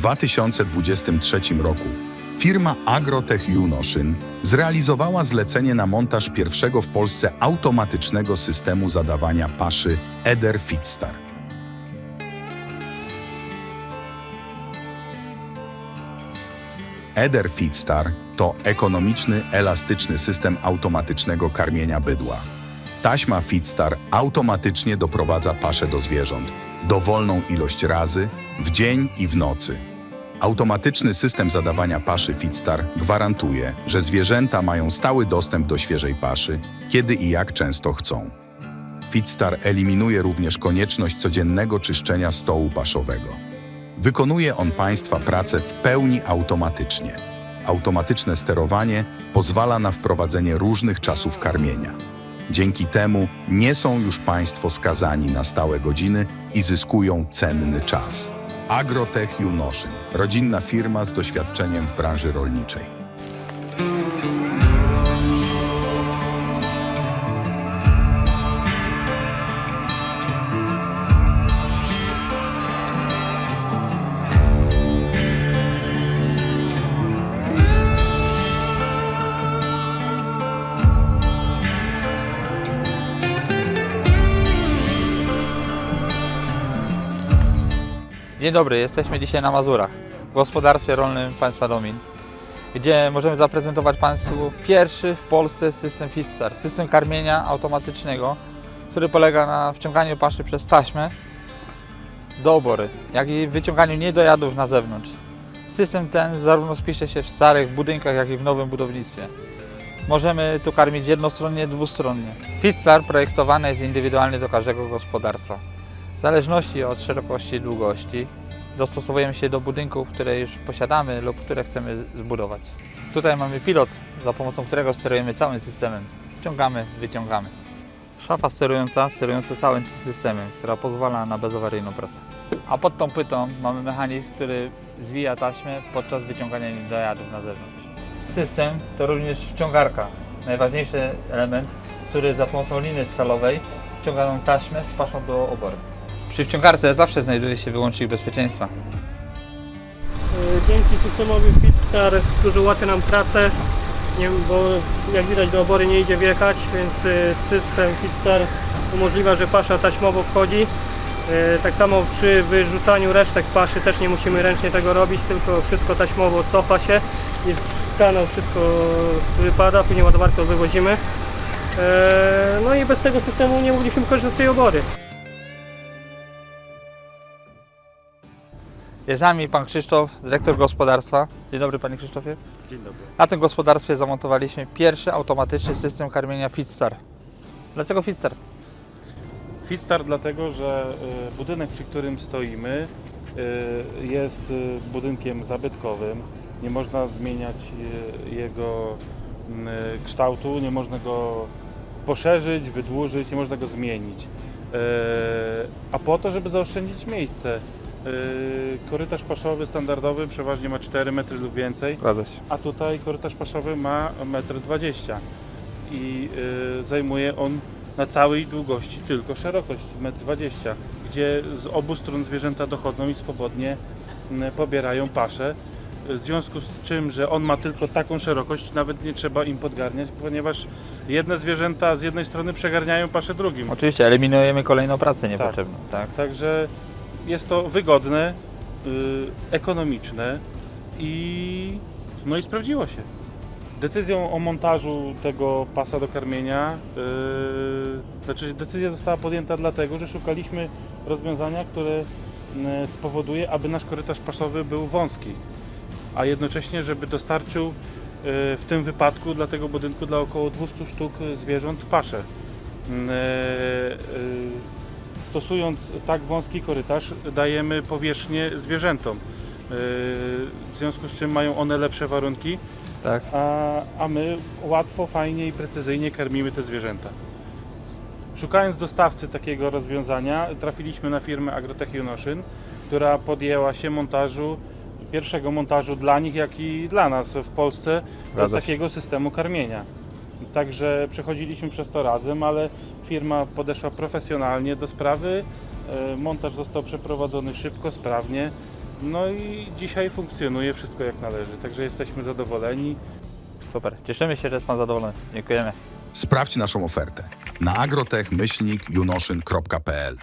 2023 roku firma Agrotech Junoszyn zrealizowała zlecenie na montaż pierwszego w Polsce automatycznego systemu zadawania paszy Eder Fitstar. Eder Fitstar to ekonomiczny, elastyczny system automatycznego karmienia bydła. Taśma Fitstar automatycznie doprowadza paszę do zwierząt, dowolną ilość razy, w dzień i w nocy. Automatyczny system zadawania paszy Fitstar gwarantuje, że zwierzęta mają stały dostęp do świeżej paszy, kiedy i jak często chcą. Fitstar eliminuje również konieczność codziennego czyszczenia stołu paszowego. Wykonuje on Państwa pracę w pełni automatycznie. Automatyczne sterowanie pozwala na wprowadzenie różnych czasów karmienia. Dzięki temu nie są już Państwo skazani na stałe godziny i zyskują cenny czas. Agrotech Junoszyn, rodzinna firma z doświadczeniem w branży rolniczej. Dzień dobry, jesteśmy dzisiaj na Mazurach, w gospodarstwie rolnym państwa Domin, gdzie możemy zaprezentować Państwu pierwszy w Polsce system Fitstar, system karmienia automatycznego, który polega na wciąganiu paszy przez taśmę do obory, jak i wyciąganiu niedojadów na zewnątrz. System ten zarówno spisze się w starych budynkach, jak i w nowym budownictwie. Możemy tu karmić jednostronnie, dwustronnie. Fitstar projektowany jest indywidualnie do każdego gospodarstwa. W zależności od szerokości i długości dostosowujemy się do budynków, które już posiadamy lub które chcemy zbudować. Tutaj mamy pilot, za pomocą którego sterujemy całym systemem. Wciągamy, wyciągamy. Szafa sterująca, sterująca całym systemem, która pozwala na bezawaryjną pracę. A pod tą płytą mamy mechanizm, który zwija taśmę podczas wyciągania dojadów na zewnątrz. System to również wciągarka, najważniejszy element, który za pomocą liny stalowej wciąga nam taśmę z paszą do obory. Przy wciągarce zawsze znajduje się wyłącznik bezpieczeństwa. E, Dzięki systemowi Fitstar, który ułatwia nam pracę, nie, bo jak widać do obory nie idzie wjechać, więc e, system Fitstar umożliwia, że pasza taśmowo wchodzi. E, Tak samo przy wyrzucaniu resztek paszy też nie musimy ręcznie tego robić, tylko wszystko taśmowo cofa się z kanał wszystko wypada, później ładowarkę wywozimy. E, No i bez tego systemu nie mogliśmy korzystać z tej obory. Jest z nami pan Krzysztof, dyrektor gospodarstwa. Dzień dobry panie Krzysztofie. Dzień dobry. Na tym gospodarstwie zamontowaliśmy pierwszy automatyczny system karmienia Fitstar. Dlaczego Fitstar? Fitstar dlatego, że y, budynek, przy którym stoimy y, jest y, budynkiem zabytkowym. Nie można zmieniać jego kształtu, nie można go poszerzyć, wydłużyć, nie można go zmienić. Y, A po to, żeby zaoszczędzić miejsce. y, Korytarz paszowy standardowy przeważnie ma 4 metry lub więcej. A tutaj korytarz paszowy ma 1,20 m i y, zajmuje on na całej długości tylko szerokość 1,20 m, gdzie z obu stron zwierzęta dochodzą i swobodnie pobierają paszę. W związku z czym, że on ma tylko taką szerokość, nawet nie trzeba im podgarniać, ponieważ jedne zwierzęta z jednej strony przegarniają paszę drugim. Oczywiście eliminujemy kolejną pracę niepotrzebną. Tak. Także jest to wygodne, y, ekonomiczne i no i sprawdziło się. Decyzją o montażu tego pasa do karmienia, y, znaczy decyzja została podjęta dlatego, że szukaliśmy rozwiązania, które y, spowoduje, aby nasz korytarz pasowy był wąski, a jednocześnie, żeby dostarczył y, w tym wypadku dla tego budynku dla około 200 sztuk zwierząt paszę. Y, y, stosując tak wąski korytarz, dajemy powierzchnię zwierzętom. Yy, W związku z czym mają one lepsze warunki, tak. a, a my łatwo, fajnie i precyzyjnie karmimy te zwierzęta. Szukając dostawcy takiego rozwiązania, trafiliśmy na firmę Agrotech Junoszyn, która podjęła się montażu, pierwszego montażu dla nich, jak i dla nas w Polsce się. takiego systemu karmienia. Także przechodziliśmy przez to razem, ale firma podeszła profesjonalnie do sprawy. E, Montaż został przeprowadzony szybko, sprawnie No i dzisiaj funkcjonuje wszystko jak należy, także jesteśmy zadowoleni. Super, cieszymy się, że jest Pan zadowolony. Dziękujemy. Sprawdź naszą ofertę na agrotech-junoszyn.pl